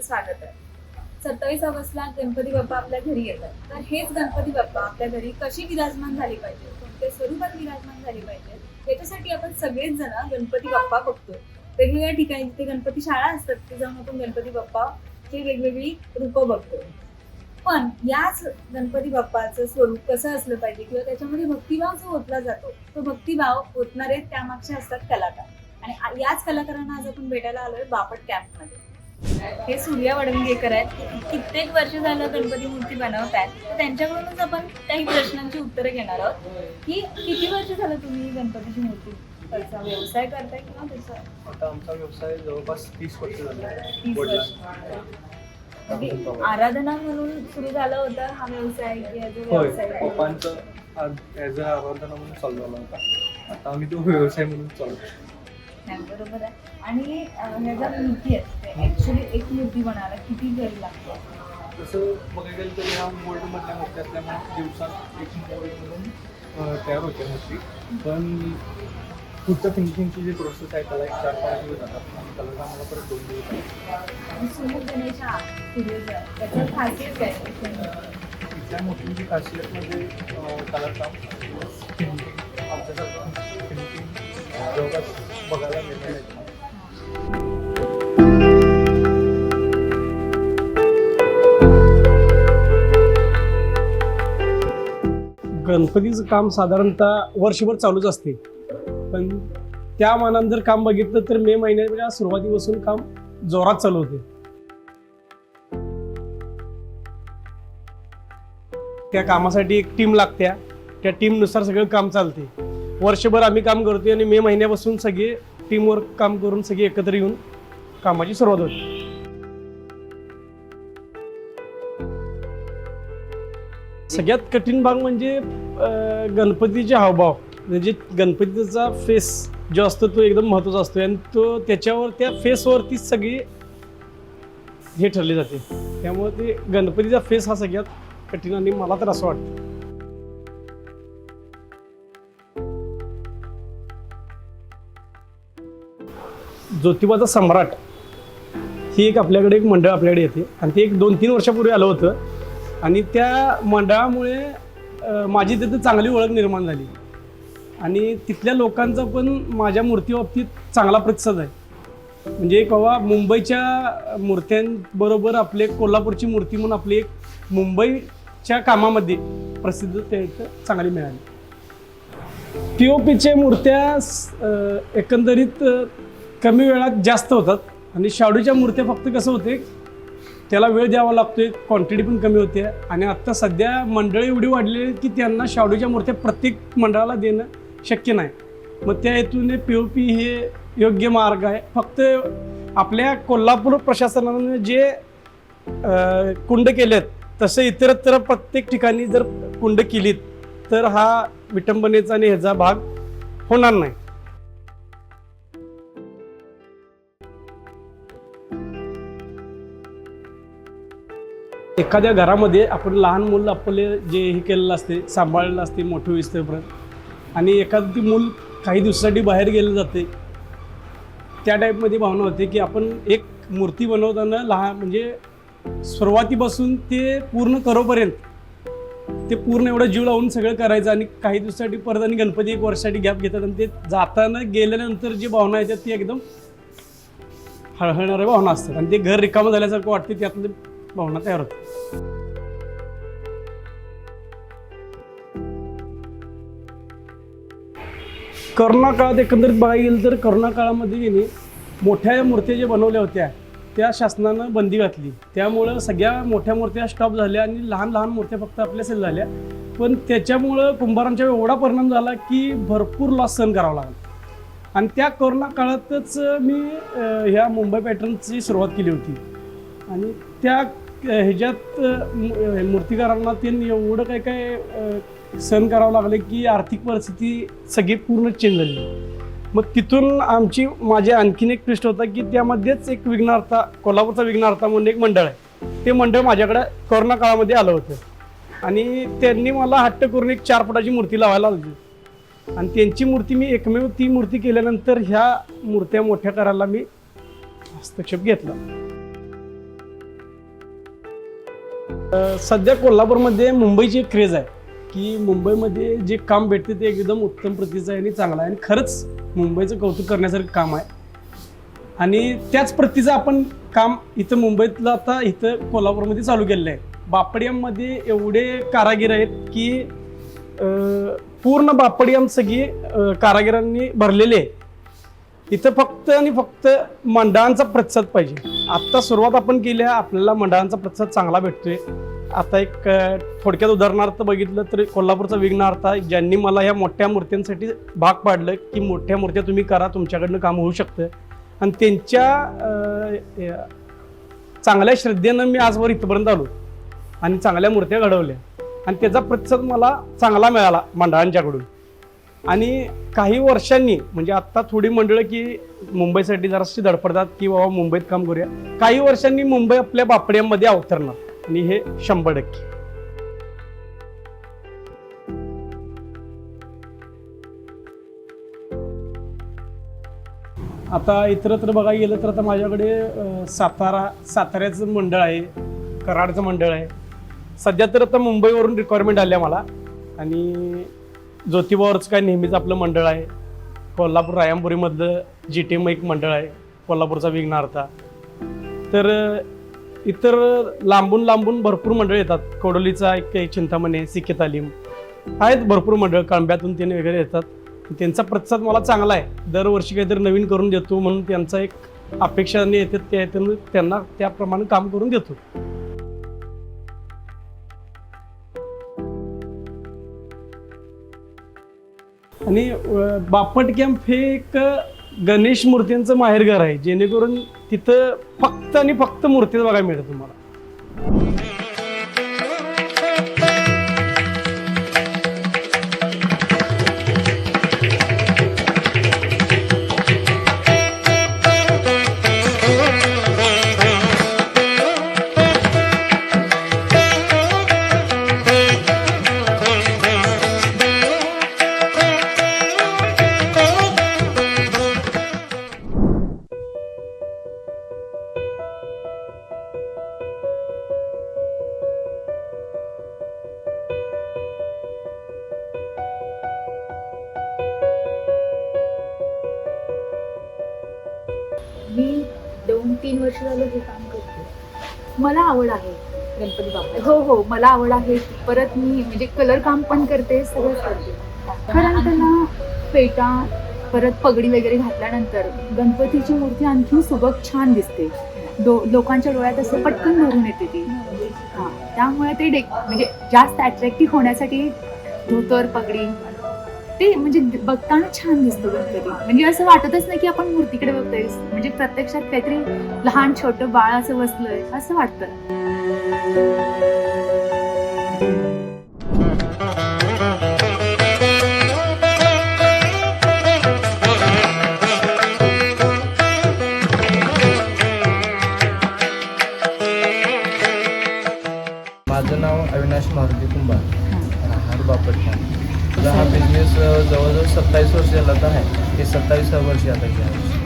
तुमचं स्वागत आहे. सत्तावीस ऑगस्टला गणपती बाप्पा आपल्या घरी येतात. तर हेच गणपती बाप्पा आपल्या घरी कशी विराजमान झाली पाहिजे? कोणत्या स्वरूपात विराजमान झाली पाहिजे? याच्यासाठी आपण सगळेच जण गणपती बाप्पा बघतो वेगवेगळ्या ठिकाणी जिथे गणपती शाळा असतात तिथे जाऊन आपण गणपती बाप्पाची वेगवेगळी रूपं बघतो पण याच गणपती बाप्पाचं स्वरूप कसं असलं पाहिजे किंवा त्याच्यामध्ये भक्तिभाव जो ओतला जातो तो भक्तिभाव ओतणारे त्यामागचे असतात कलाकार. आणि याच कलाकारांना आज आपण भेटायला आलोय बापट कॅम्पमध्ये. हे सूर्या वडंगेकर आहेत. कित्येक वर्ष झालं गणपती मूर्ती बनवत आहेत तर त्यांच्याकडूनच आपण काही प्रश्नांची उत्तरं घेणार आहोत. की किती वर्ष झालं तुम्ही गणपतीची मूर्ती त्याचा व्यवसाय करताय किंवा त्याचा? आता आमचा व्यवसाय जवळपास तीस वर्ष झाला. तीस वर्ष. म्हणजे आराधना म्हणून सुरू झाला होता हा व्यवसाय की as a होय. व्यवसाय? पप्पांचं ॲज अ आराधना म्हणून चालू झाला होता. आता आम्ही तो व्यवसाय म्हणून चालू नाही, बरोबर आहे. आणि अं, ह्या ज्या मूर्ती आहेत ऍक्च्युली एक मूर्ती बनायला किती वेळ लागतो? तसं बघायला गेलं तर ह्या मोल्ड मधल्या मूर्ती असल्यामुळे दिवसात एक मोल्ड म्हणून तयार होते मूर्ती. पण पुढच्या फिनिशिंगची जी प्रोसेस आहे त्याला एक चार पाच दिवस जातात. आणि त्याला आम्हाला परत दोन दिवस हा काय? इथल्या मूर्तींची खासियत म्हणजे कलर काम फिनिशिंग आमच्यासारखं फिनिशिंग जवळपास बघायला मिळणार गणपतीचं काम साधारणतः वर्षभर चालूच असते. पण त्या मानानं जर काम बघितलं तर मे महिन्याच्या सुरुवातीपासून काम जोरात चालू होते. त्या कामासाठी एक टीम लागत्या. त्या टीमनुसार सगळं काम चालते. वर्षभर आम्ही काम करतोय आणि मे महिन्यापासून सगळे टीमवर्क काम करून सगळे एकत्र येऊन कामाची सुरुवात होते. सगळ्यात कठीण भाग म्हणजे गणपतीचे हावभाव. म्हणजे गणपतीचा फेस जो असतो तो एकदम महत्त्वाचा असतो आणि तो त्याच्यावर त्या फेसवरतीच सगळी हे ठरले जाते. त्यामुळे ते गणपतीचा फेस हा सगळ्यात कठीण आणि मला तर असं वाटतं. ज्योतिबाचा सम्राट ही एक आपल्याकडे एक मंडळ आपल्याकडे येते. आणि ते एक दोन तीन वर्षापूर्वी आलं होतं. आणि त्या मंडळामुळे माझी तिथं चांगली ओळख निर्माण झाली. आणि तिथल्या लोकांचा पण माझ्या मूर्तीबाबतीत चांगला प्रतिसाद आहे. म्हणजे कवा मुंबईच्या मूर्त्यांबरोबर आपले कोल्हापूरची मूर्ती म्हणून आपली एक मुंबईच्या कामामध्ये प्रसिद्ध ते चांगली मिळाली. पी ओ पीच्या मूर्त्या एकंदरीत कमी वेळात जास्त होतात. आणि शाडूच्या मूर्त्या फक्त कसं होते त्याला वेळ द्यावा लागतोय क्वांटिटी पण कमी होते. आणि आत्ता सध्या मंडळी एवढी वाढलेली आहेत की त्यांना शाडूच्या मूर्त्या प्रत्येक मंडळाला देणं शक्य नाही. मग त्या हेतूने पी ओ पी हे योग्य मार्ग आहे. फक्त आपल्या कोल्हापूर प्रशासनाने जे कुंड केलेत तसं इतरत्र प्रत्येक ठिकाणी जर कुंड केलीत तर हा विटंबनेचा आणि ह्याचा भाग होणार नाही. एखाद्या घरामध्ये आपण लहान मूल आपले जे हे केलेलं असते सांभाळलेलं असते मोठं विस्तेपर्यंत आणि एखादं ती मूल काही दिवसासाठी बाहेर गेलं जाते त्या टाईपमध्ये भावना होते की आपण एक मूर्ती बनवताना लहान म्हणजे सुरुवातीपासून ते पूर्ण करोपर्यंत ते पूर्ण एवढं जीव लावून सगळं करायचं आणि काही दिवसासाठी परत आणि गणपती एक वर्षासाठी गॅप घेतात आणि ते जाताना गेल्यानंतर जी भावना येतात ती एकदम हळहळणाऱ्या भावना असतात. आणि ते घर रिकामं झाल्यासारखं वाटते त्यातलं भावना तयार होते करोना काळात एकंदरीत बघायला गेलं तर करोना काळामध्ये की मोठ्या मूर्त्या ज्या बनवल्या होत्या त्या शासनानं बंदी घातली. त्यामुळं सगळ्या मोठ्या मूर्त्या स्टॉप झाल्या आणि लहान लहान मूर्त्या फक्त आपल्या सेल झाल्या. पण त्याच्यामुळं कुंभारांच्या एवढा परिणाम झाला की भरपूर लॉस सहन करावा लागला. आणि त्या कोरोना काळातच मी ह्या मुंबई पॅटर्नची सुरुवात केली होती. आणि त्या ह्याच्यात मूर्तिकारांना त्यांनी एवढं काय काय सहन करावं लागलं की आर्थिक परिस्थिती सगळी पूर्ण चेंज झाली. मग तिथून आमची माझी आणखीन एक ट्विस्ट होता की त्यामध्येच एक विघ्नार्था कोल्हापूरचा विघ्नार्था म्हणून एक मंडळ आहे. ते मंडळ माझ्याकडे कोरोना काळामध्ये आलं होतं. आणि त्यांनी मला हट्ट करून एक चार फुटाची मूर्ती लावायला होती. आणि त्यांची मूर्ती मी एकमेव ती मूर्ती केल्यानंतर ह्या मूर्त्या मोठ्या करायला मी हस्तक्षेप घेतला. सध्या कोल्हापूरमध्ये मुंबईची एक क्रेज आहे. की मुंबईमध्ये जे काम भेटते ते एकदम उत्तम प्रतीचं आहे आणि चांगलं आहे. आणि खरंच मुंबईचं कौतुक करण्यासारखं काम आहे. आणि त्याच प्रतीचं आपण काम इथं मुंबईतलं आता इथं कोल्हापूरमध्ये चालू केलेलं आहे. बापडियामध्ये एवढे कारागीर आहेत की पूर्ण बापडियाम सगळी कारागिरांनी भरलेले आहे इथं फक्त आणि फक्त मंडळांचा प्रतिसाद पाहिजे. आत्ता सुरुवात आपण केली आहे आपल्याला मंडळांचा प्रतिसाद चांगला भेटतोय. आता एक थोडक्यात उदाहरणार्थ बघितलं तर कोल्हापूरचा विघ्नार्थ ज्यांनी मला ह्या मोठ्या मूर्त्यांसाठी भाग पाडलं की मोठ्या मूर्त्या तुम्ही करा तुमच्याकडनं काम होऊ शकतं. आणि त्यांच्या चांगल्या श्रद्धेनं मी आजवर इथपर्यंत आलो आणि चांगल्या मूर्त्या घडवल्या. आणि त्याचा प्रतिसाद मला चांगला मिळाला मंडळांच्याकडून. आणि काही वर्षांनी म्हणजे आत्ता थोडी मंडळं की मुंबईसाठी जराशी धडपडतात की बाबा मुंबईत काम करूया. काही वर्षांनी मुंबई आपल्या बापड्यामध्ये अवतरणार. आणि हे शंभर टक्के. आता इतरत्र बघायला गेलं तर आता माझ्याकडे सातारा साताऱ्याचं मंडळ आहे कराडचं मंडळ आहे. सध्या तर आता मुंबईवरून रिक्वायरमेंट आल्या मला. आणि ज्योतिबावरचं काय नेहमीच आपलं मंडळ आहे. कोल्हापूर रायमपुरीमधलं जी टी एम एक मंडळ आहे कोल्हापूरचा विघ्नार्था तर इतर लांबून लांबून भरपूर मंडळ येतात. कोडोलीचा एक काही चिंतामणी आहे सिक्के तालीम. आहेत भरपूर मंडळ कळंब्यातून त्यांनी वगैरे येतात. त्यांचा प्रतिसाद मला चांगला आहे. दरवर्षी काहीतरी नवीन करून देतो म्हणून त्यांचा एक अपेक्षाने येतात त्या त्यांना त्याप्रमाणे काम करून देतो. आणि बापट कॅम्प हे एक गणेश मूर्तींचं माहेरघर आहे जेणेकरून तिथं फक्त आणि फक्त मूर्तीच बघायला मिळतं तुम्हाला. मी दोन तीन वर्ष झालं हे काम करते. मला आवड आहे गणपती बाप्पा हो हो मला आवड आहे. परत मी म्हणजे कलर काम पण करते सगळंच करते. कारण त्याला पेटा परत पगडी वगैरे घातल्यानंतर गणपतीची मूर्ती आणखी सुबक छान दिसते. दो लोकांच्या डोळ्यात असं पटकन भरून येते ती. हां त्यामुळे ते डेक म्हणजे जास्त अट्रॅक्टिव्ह होण्यासाठी धोतर पगडी ते म्हणजे बघताना छान दिसतो गणपती. म्हणजे असं वाटतच नाही की आपण मूर्तीकडे बघतोय. म्हणजे प्रत्यक्षात काहीतरी लहान छोटं बाळ असं बसलंय. असं वाटतं. सत्तावीस तर आहे. ते सत्तावीस वर्ष आता आहे. वर्षी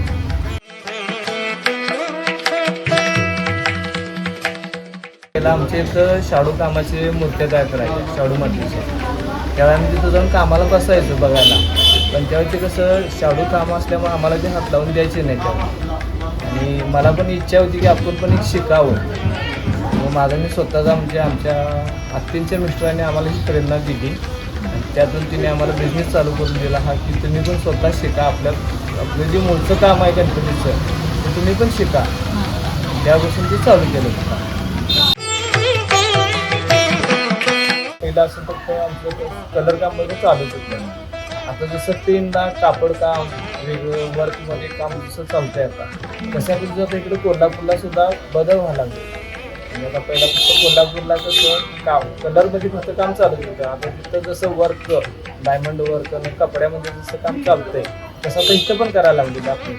पहिला आमच्या इथं शाडू कामाचे मूर्त्या तयार करायचे शाडू मातीचे. त्यावेळी आम्ही तिथं जाऊन कामाला बसायचो बघायला. पण त्यावेळी ते कसं शाडू काम असल्यामुळे आम्हाला ते हात लावून द्यायचे नाही त्यावेळी. आणि मला पण इच्छा होती की आपण पण एक शिकावं. मग माझं मी स्वतःचा म्हणजे आमच्या आत्तींच्या मिस्टरांनी आम्हाला ही प्रेरणा दिली. त्यातून तिने आम्हाला बिझनेस चालू करून दिला. हा की तुम्ही पण स्वतः शिका. आपल्या आपलं जे मूळचं काम आहे गणपतीचं ते तुम्ही पण शिका. त्यापासून ते चालू केलं होतं पहिलं असं फक्त आमचं कलर काममध्ये चालूच होतं. आता जसं पेनला कापड काम वेगळं वर्कमध्ये काम जसं चालतंय आता. तशा पद्धतीचं आता इकडे कोल्हापूरला सुद्धा बदल व्हायला लागले. म्हणजे आता पहिला फक्त कोल्हापूरला कसं काम कलरमध्ये फक्त काम चालत होतं आता तिथं जसं वर्क डायमंड वर्क आणि कपड्यामध्ये जसं काम चालतंय तसं आता इथं पण करायला लागलेलं आपण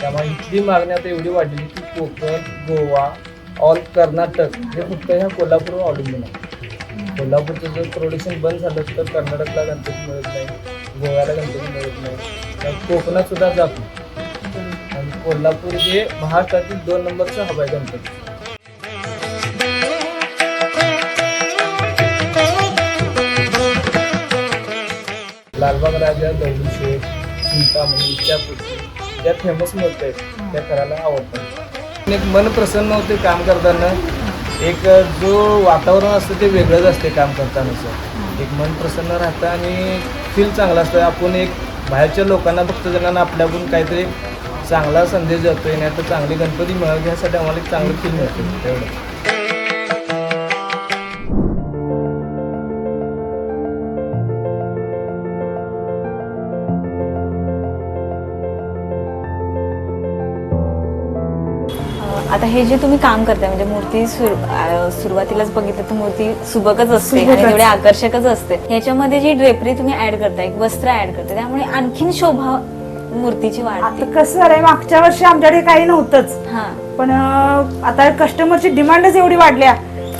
त्यामुळे इथली मागणी आता एवढी वाढली की कोकण गोवा ऑल कर्नाटक हे फक्त ह्या कोल्हापूरवर अवलंबून आहे कोल्हापूरचं जर प्रोडक्शन बंद झालं तर कर्नाटकला गणपती मिळत नाही गोव्याला गणपती मिळत नाही. कोकणात सुद्धा जात नाही. आणि कोल्हापूर हे महाराष्ट्रातील दोन नंबरचं हवाई गणपती लालबाग राजा दगडूशेठ चिंतामणी त्यापुढची ज्या फेमस मूर्ती आहेत त्या करायला आवडतात. एक मन प्रसन्न होते काम करताना. एक जो वातावरण असतं ते वेगळंच असते काम करतानाचं. एक मन प्रसन्न राहतं आणि फील चांगलं असतं. आपण एक बाहेरच्या लोकांना फक्त जणांना आपल्याकडून काहीतरी चांगला संदेश जातोय नाही तर चांगली गणपती मिळावी यासाठी आम्हाला एक चांगलं फील मिळतं. तेवढं आता हे जे तुम्ही काम करताय म्हणजे मूर्ती सुरुवातीलाच बघितलं तर मूर्ती सुबकच असते आणि तेवढे आकर्षकच असते. ह्याच्यामध्ये जी ड्रेपरी तुम्ही ऍड करताय एक वस्त्र ऍड करताय त्यामुळे आणखीन शोभा मूर्तीची आता वाढते कसं झालंय मागच्या वर्षी आमच्याकडे काही नव्हतंच. हा. पण आता कस्टमरची डिमांडच एवढी वाढल्या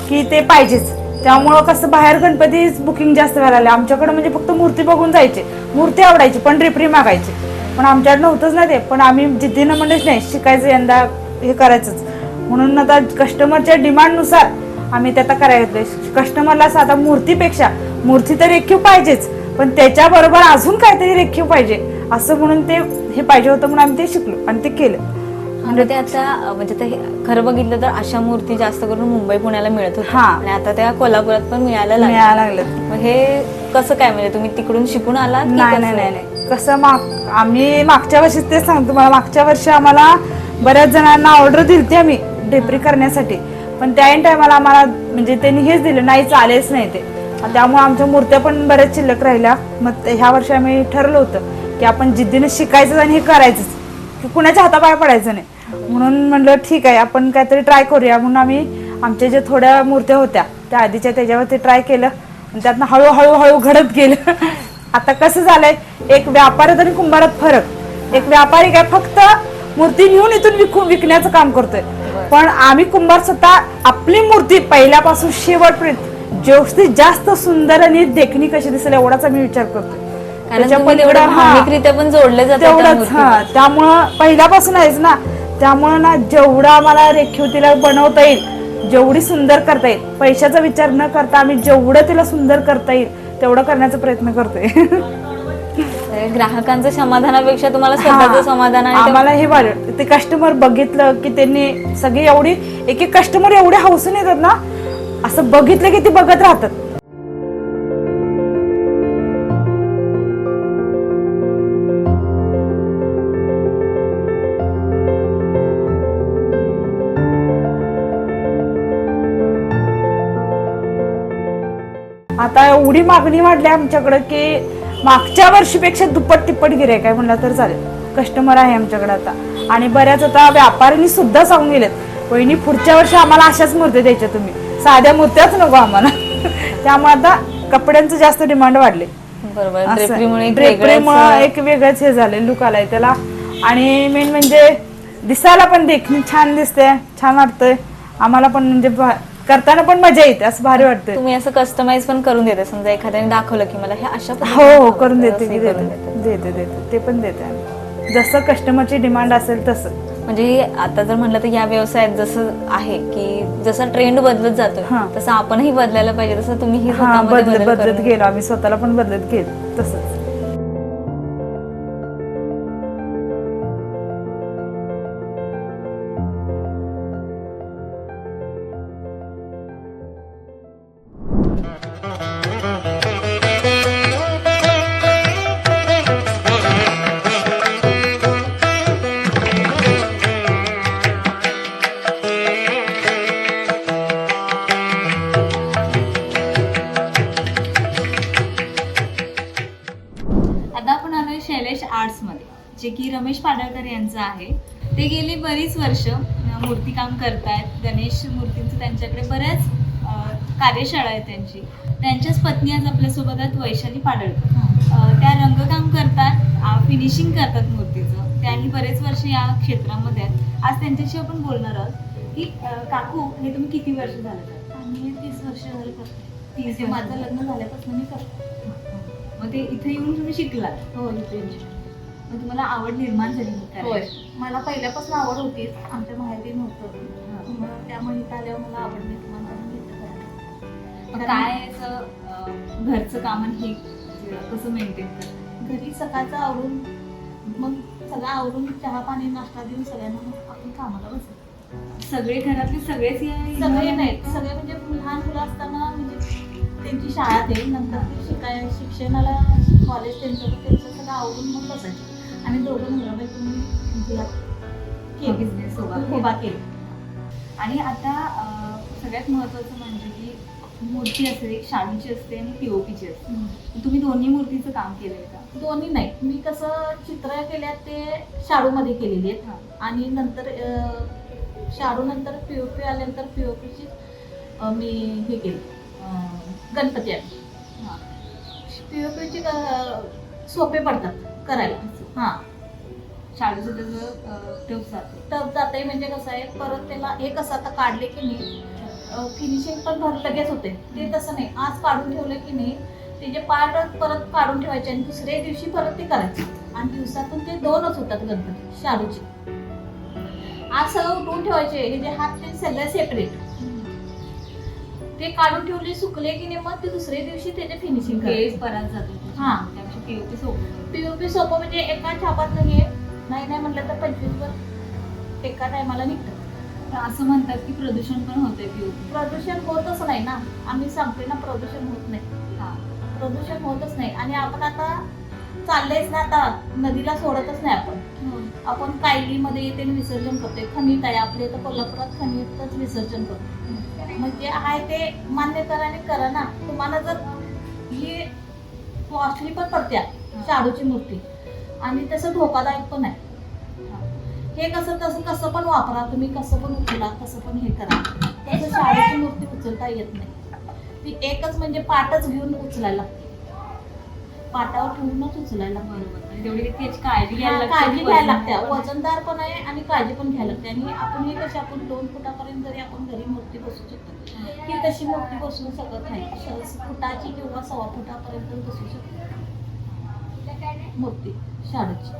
की ते पाहिजेच. त्यामुळं कसं बाहेर गणपती बुकिंग जास्त व्हायला लागले. आमच्याकडे म्हणजे फक्त मूर्ती बघून जायचे. मूर्ती आवडायची पण ड्रिपरी मागायची. पण आमच्याकडे नव्हतंच ना ते. पण आम्ही जिद्दीनं म्हणलेच नाही शिकायचं यंदा हे करायचंच. म्हणून आता कस्टमरच्या डिमांडनुसार आम्ही ते आता करायला घेतलंय कस्टमरला साधा मूर्तीपेक्षा मूर्ती तर रेखीव पाहिजेच पण त्याच्याबरोबर अजून काहीतरी रेखीव पाहिजे. असं म्हणून ते हे पाहिजे होतं म्हणून आम्ही ते शिकलो आणि ते केलं. म्हणजे ते आता म्हणजे ते खरं बघितलं तर अशा मूर्ती जास्त करून मुंबई पुण्याला मिळत होत्या. हा. आणि आता त्या कोल्हापुरात पण मिळायला. मिळायला लागलं मग हे कसं काय म्हणजे तुम्ही तिकडून शिकून आला? नाही नाही नाही कसं माग आम्ही मागच्या वर्षी तेच सांगतो. मला मागच्या वर्षी आम्हाला बऱ्याच जणांना ऑर्डर दिली आम्ही डेपरी करण्यासाठी. पण त्या टायमाला आम्हाला म्हणजे त्यांनी हेच दिलं नाही चालेच नाही ते. त्यामुळे आमच्या मूर्त्या पण बऱ्याच शिल्लक राहिल्या. मग ह्या वर्षी आम्ही ठरलं होतं की आपण जिद्दीने शिकायचं आणि हे करायचंच. की कुणाच्या हातापाय पडायचं नाही. म्हणून म्हणलं ठीक आहे आपण काहीतरी ट्राय करूया. म्हणून आम्ही आमच्या ज्या थोड्या मूर्त्या होत्या त्या आधीच्या त्याच्यावरती ट्राय केलं. आणि त्यातनं हळूहळू हळू घडत गेलं. आता कसं झालंय एक व्यापारात आणि कुंभारात फरक. एक व्यापारी काय फक्त मूर्ती नेऊन इथून विकून विकण्याचं काम करतोय पण आम्ही कुंभार स्वतः आपली मूर्ती पहिल्यापासून शेवटपर्यंत जास्तीत जास्त सुंदर आणि देखणी कशी दिसेल एवढाच आम्ही विचार करतोय. भावनिकरित्या पण जोडले तेवढंच. हा त्यामुळं पहिल्यापासून आहेच ना त्यामुळं ना जेवढं आम्हाला रेखीव तिला बनवता येईल जेवढी सुंदर करता येईल पैशाचा विचार न करता आम्ही जेवढं तिला सुंदर करता येईल तेवढं करण्याचा प्रयत्न करतोय म्हणजे ग्राहकांचं समाधानापेक्षा तुम्हाला स्वतःचं. समाधान आणि ते- आम्हाला हे बरं ते कस्टमर बघितलं की त्यांनी सगळी एवढी एक एक कस्टमर एवढे हौसून येतात ना असं बघितलं की ते बघत राहतात आता एवढी मागणी वाढली आमच्याकडे की मागच्या वर्षीपेक्षा दुप्पट तिप्पट गिरायक आहे म्हणलं तर चालेल. कस्टमर आहे आमच्याकडे आता. आणि बऱ्याच आता व्यापाऱ्यांनी सुद्धा सांगून गेलेत वहिनी पुढच्या वर्षी आम्हाला अशाच मूर्ती द्यायच्या तुम्ही. साध्या मूर्त्याच नको आम्हाला. त्यामुळे आता कपड्यांचं जास्त डिमांड वाढले. बरोबर. एक वेगळंच हे झालंय लुक आलाय त्याला. आणि मेन म्हणजे दिसायला पण देखणी छान दिसते छान वाटतंय. आम्हाला पण म्हणजे करताना पण मजा येते असं भारी वाटतंय तुम्ही असं कस्टमाइज पण करून देता समजा एखाद्याने दाखवलं की मला हे अशा हो हो करून देते की देते देता. ते पण देते आम्ही. जसं कस्टमरची डिमांड असेल तसं म्हणजे आता जर म्हणलं तर या व्यवसायात जसं आहे की जसा ट्रेंड बदलत जातोय हा. तसं आपणही बदलायला पाहिजे तसं तुम्ही हा बदलत बदलत गेलो आम्ही स्वतःला पण बदलत गेलो तसंच बरीच वर्ष मूर्तीकाम करतायत. गणेश मूर्तींचं त्यांच्याकडे बऱ्याच कार्यशाळा आहेत त्यांची. त्यांच्याच पत्नी आज आपल्यासोबत आहेत वैशाली पाडळकर. त्या रंगकाम करतात फिनिशिंग करतात मूर्तीचं. त्याही बरेच वर्ष या क्षेत्रामध्ये आहेत. आज त्यांच्याशी आपण बोलणार आहोत की काकू हे तुम्ही किती वर्ष झालं? आम्ही तीस वर्ष झाली करतो तीस म्हणजे. माझं लग्न झाल्यापासून मी करतो मग ते इथे येऊन तुम्ही शिकलात? हो इथे मग तुम्हाला आवड निर्माण झाली होय. मला पहिल्यापासून आवड होती आमच्या माहेरी नव्हतं. मग त्यामुळे इथं आल्यावर मला आवड निर्माण. मग काय असं अं, घरचं काम आणि हे कसं मेंटेन करतात घरी सकाळचं आवरून मग सगळं आवरून चहा पाणी नाश्ता देऊन सगळ्यांना मग आपण कामाला बसायचं सगळे घरातले सगळेच या- सगळे नाहीत सगळे म्हणजे लहान मुलं असताना म्हणजे त्यांची शाळा ते नंतर ते शिकाय शिक्षणाला कॉलेज त्यांचं त्यांचं सगळं आवरून मग बसायचं. आणि दोघं मुलं तुम्ही हे business उभा केला. केला. आणि आता सगळ्यात महत्वाचं म्हणजे की मूर्ती असते एक शाडूची असते आणि पीओपीची असते. तुम्ही दोन्ही मूर्तीचं काम केलंय का? दोन्ही नाही. मी कसं चित्र केल्यात ते शाडूमध्ये केलेली आहेत. हा. आणि नंतर शाडू नंतर पी ओ पी आल्यानंतर पी ओ पीची मी हे केली. गणपती आले हा. पी ओ पीची सोपे पडतात करायला. हां. शाडूचं त्याचं टप जातं. टप जाते म्हणजे कसं आहे परत त्याला हे कसं आता काढले की नाही फिनिशिंग पण भर लगेच होते. ते तसं नाही. आज काढून ठेवलं की नाही त्याचे पार्ट परत काढून ठेवायचे आणि दुसऱ्या दिवशी परत ते करायचे. आणि दिवसातून ते दोनच होतात गणपती शाडूचे. आज सगळं उठवून ठेवायचे. हे जे हात ते सगळे सेपरेट ते काढून ठेवले सुकले की नाही मग ते दुसऱ्या दिवशी त्याचे फिनिशिंग केस परत जातो. हा. पीओपी सोबत पीओपी सोपं म्हणजे एका छापात हे नाही नाही म्हटलं तर पंचवीस वर एका टायमाला निघतं. असं म्हणतात की प्रदूषण पण होतंय पीओपी प्रदूषण होतच नाही ना. आम्ही सांगतोय ना प्रदूषण होत नाही. हा. प्रदूषण होतच नाही. आणि आपण आता चाललंयच ना आता नदीला सोडतच नाही आपण. आपण कायलीमध्ये येते विसर्जन करतोय. खनित आहे आपल्या इथं कोल्हापुरात खनितच विसर्जन करतो म्हणजे आहे ते मान्य करा आणि करा ना. तुम्हाला जर ही कॉस्टली पण पडत्या शाडूची मूर्ती. आणि तसं धोकादायक पण आहे. हे. कसं तसं कसं पण वापरा. तुम्ही कसं पण उचला कसं पण हे करा. तसं शाडूची मूर्ती उचलता येत नाही. ती एकच म्हणजे पाटच घेऊन उचलायला लागते. पाटावर ठेवूनच उचलायला. बरोबर. आणि तेवढी त्याची काळजी घ्यायला लागते. काळजी घ्यायला वजन लागते. पण- वजनदार पण आहे आणि काळजी पण घ्यायला लागते. आणि आपण हे कशी आपण दोन फुटापर्यंत जरी आपण घरी मूर्ती बसू शकतो ही तशी मूर्ती बसवू शकत नाही. श- फुटाची किंवा सव्वा फुटापर्यंत बसू शकतो मूर्ती शाडूची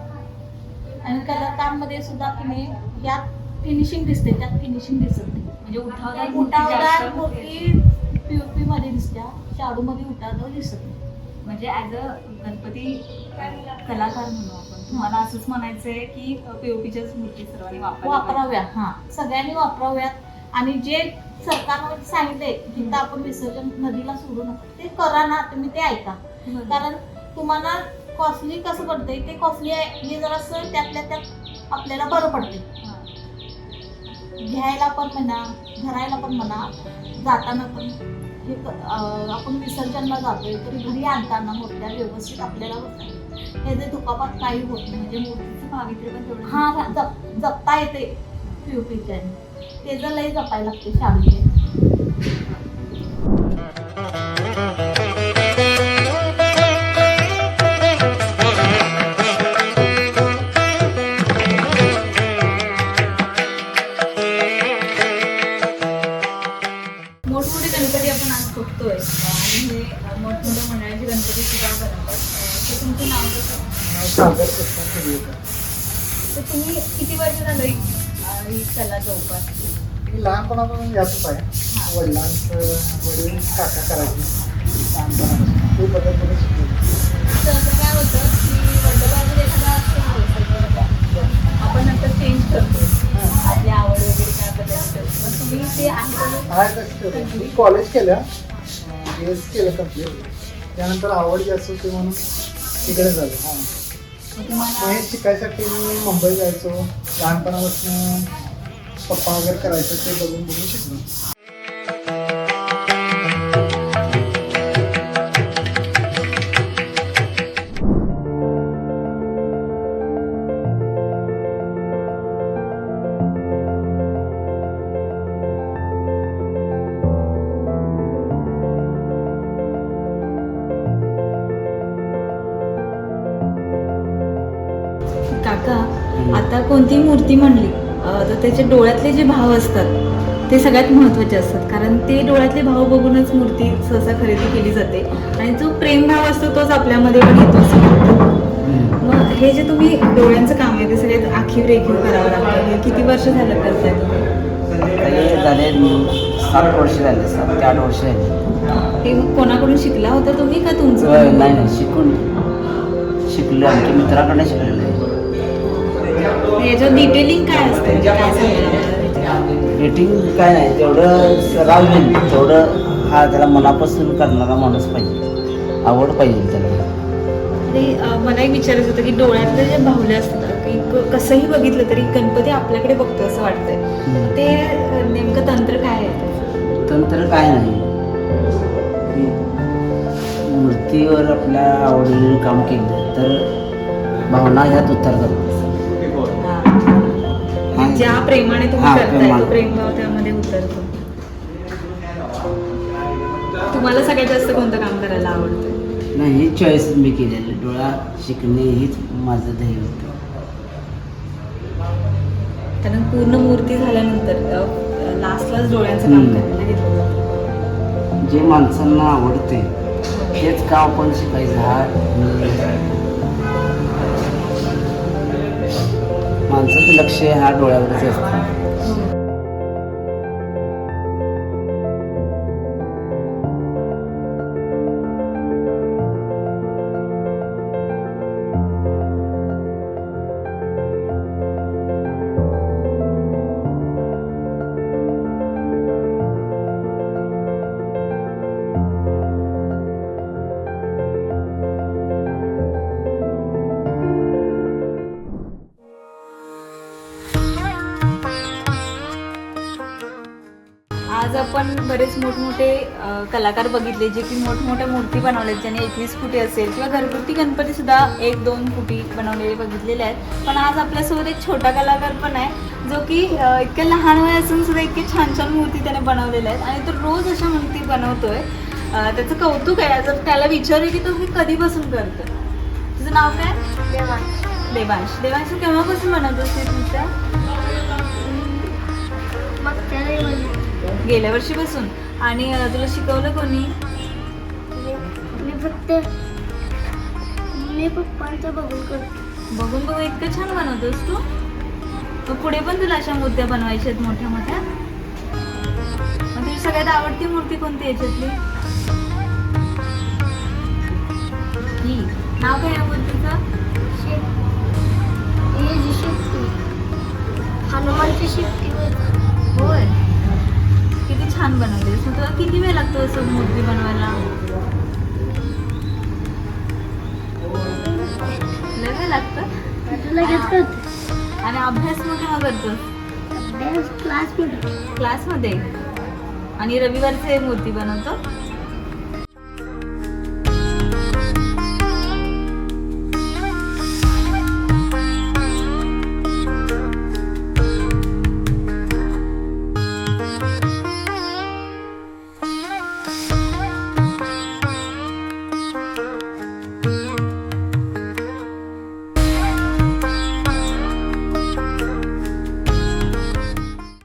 आणि कलर काममध्ये सुद्धा की नाही यात फिनिशिंग दिसते त्यात फिनिशिंग दिसत नाही. म्हणजे उठावदार मूर्ती उठावदार जास्त मूर्ती पीओपी मध्ये दिसत्या शाडूमध्ये उठावदार दिसत नाही. म्हणजे ऍज अ गणपती कलाकार म्हणू आपण तुम्हाला असंच म्हणायचंय की पीओपीच्याच मूर्ती सर्वांनी वापराव्या. हा. सगळ्यांनी वापराव्यात. आणि जे सरकारने सांगितले जिथं आपण विसर्जन नदीला सोडू नका. ते करा ना तुम्ही ते ऐका. कारण तुम्हाला कॉस्टली कसं पडतंय ते कॉस्टली आहे. हे जरासं त्यातल्या त्यात आपल्याला बरं पडते. घ्यायला पण म्हणा धरायला पण म्हणा जाताना पण. हे आपण विसर्जनला जातोय तर घरी आणताना मोठ्या व्यवस्थित आपल्याला बसायला हे जे दुखापात काही होत नाही म्हणजे मूर्तीचं पावित्र्य पण तेवढं हा जप जपता येते. पीओपीच्या ते जर लई जपायला लागते शाळेचे लहानपणापासून यातच आहे वडिलांचं वडील काका करायचे. लहानपणापासून ते बदल बदल शिकले काय होतं की वडिलोपार्जित एखादा. आपण नंतर चेंज करतो. आपली आवड वगैरे काय तुम्ही ते आहे. मी कॉलेज केलं बी एस केलं कंप्लीट त्यानंतर आवड जास्त होती म्हणून तिकडे झालं. हां. मग हे शिकायसाठी मी मुंबई जायचो. लहानपणापासून पप्पा वगैरे करायचं ते बघून बघून शिकलो अं, तर त्याचे डोळ्यातले जे भाव असतात ते सगळ्यात महत्त्वाचे असतात. कारण ते डोळ्यातले भाव बघूनच मूर्ती सहसा खरेदी केली जाते. आणि जो प्रेमभाव असतो तोच आपल्यामध्ये पण येतो असं मग हे जे तुम्ही डोळ्यांचं काम आहे ते सगळ्यात आखीव रेखीव करावं लागतं. हे किती वर्ष झालं करताय? तुम्ही झाले सात वर्ष झाले सात ते आठ वर्ष झाले. ते मग कोणाकडून शिकला होता तुम्ही का तुमचं? नाही शिकून. शिकलो आणखी मित्राकडे शिकलेलं डिटेलिंग काय असतं? म्हणजे काय मला रेटिंग काय नाही तेवढं सराव घेईल तेवढं हा त्याला मनापासून करणारा माणूस पाहिजे. आवड पाहिजे त्याला. आणि अं, मला एक विचारायचं होतं की डोळ्यातले जे बाहुले असतात की क- कसंही बघितलं तरी गणपती आपल्याकडे बघतो असं वाटतंय. ते अं, नेमकं तंत्र काय आहे? त्याचं? तंत्र काय नाही. की मूर्तीवर आपल्या आवडीने काम केलं तर भावना ह्यात उतरतात. ज्या प्रेमाने तुम्ही हा, करताय तो प्रेमाने. प्रेमभाव त्यामध्ये उतरतो तुम्हाला सगळ्यात जास्त कोणतं काम करायला आवडतं नाही ही चॉईस मी केलेली डोळा शिकणे हीच माझं ध्येय होतं कारण पूर्ण मूर्ती झाल्यानंतर लास्टलाच डोळ्यांचं काम हम्म. करायला घेतलं जातं. जे माणसांना आवडते तेच काम आपण शिकायचं हा माणसाचं लक्ष हा डोळ्यावरच असतं. आपण बरेच मोठमोठे कलाकार बघितले जे की मोठमोठ्या मूर्ती बनवल्यात ज्याने एकवीस फुटी असेल किंवा घरगुती गणपती सुद्धा एक दोन फुटी बनवलेले बघितलेले आहेत. पण आज आपल्यासोबत एक छोटा कलाकार पण आहे जो की इतक्या लहान वय असून सुद्धा इतके छान छान मूर्ती त्याने बनवलेल्या आहेत आणि तो रोज अशा मूर्ती बनवतोय. त्याचं कौतुक आहे. जर त्याला विचारले की तो हे कधीपासून करतो तुझं नाव काय? देवांश. देवांश. देवांश तू केव्हापासून बनवतोस ते तुमच्या गेल्या वर्षीपासून. आणि अ, तुला शिकवलं कोणी? मी फक्त मी पप्पांचं बघून करतो. बघून बघून इतकं छान बनवतोस तू. मग पुढे पण तुला अशा मूर्त्या बनवायच्या आहेत मोठ्या मोठ्या. मग तुझी सगळ्यात आवडती मूर्ती कोणती याच्यातली? ही. नाव काय या मूर्तीचं? हनुमानची शेपटी. किती वेळ लागतो असं मूर्ती बनवायला? वेळ लागतं? लगेच करते आणि अभ्यास मग केव्हा अभ्यास क्लासमध्ये क्लासमध्ये आणि रविवारचे मूर्ती बनवतो?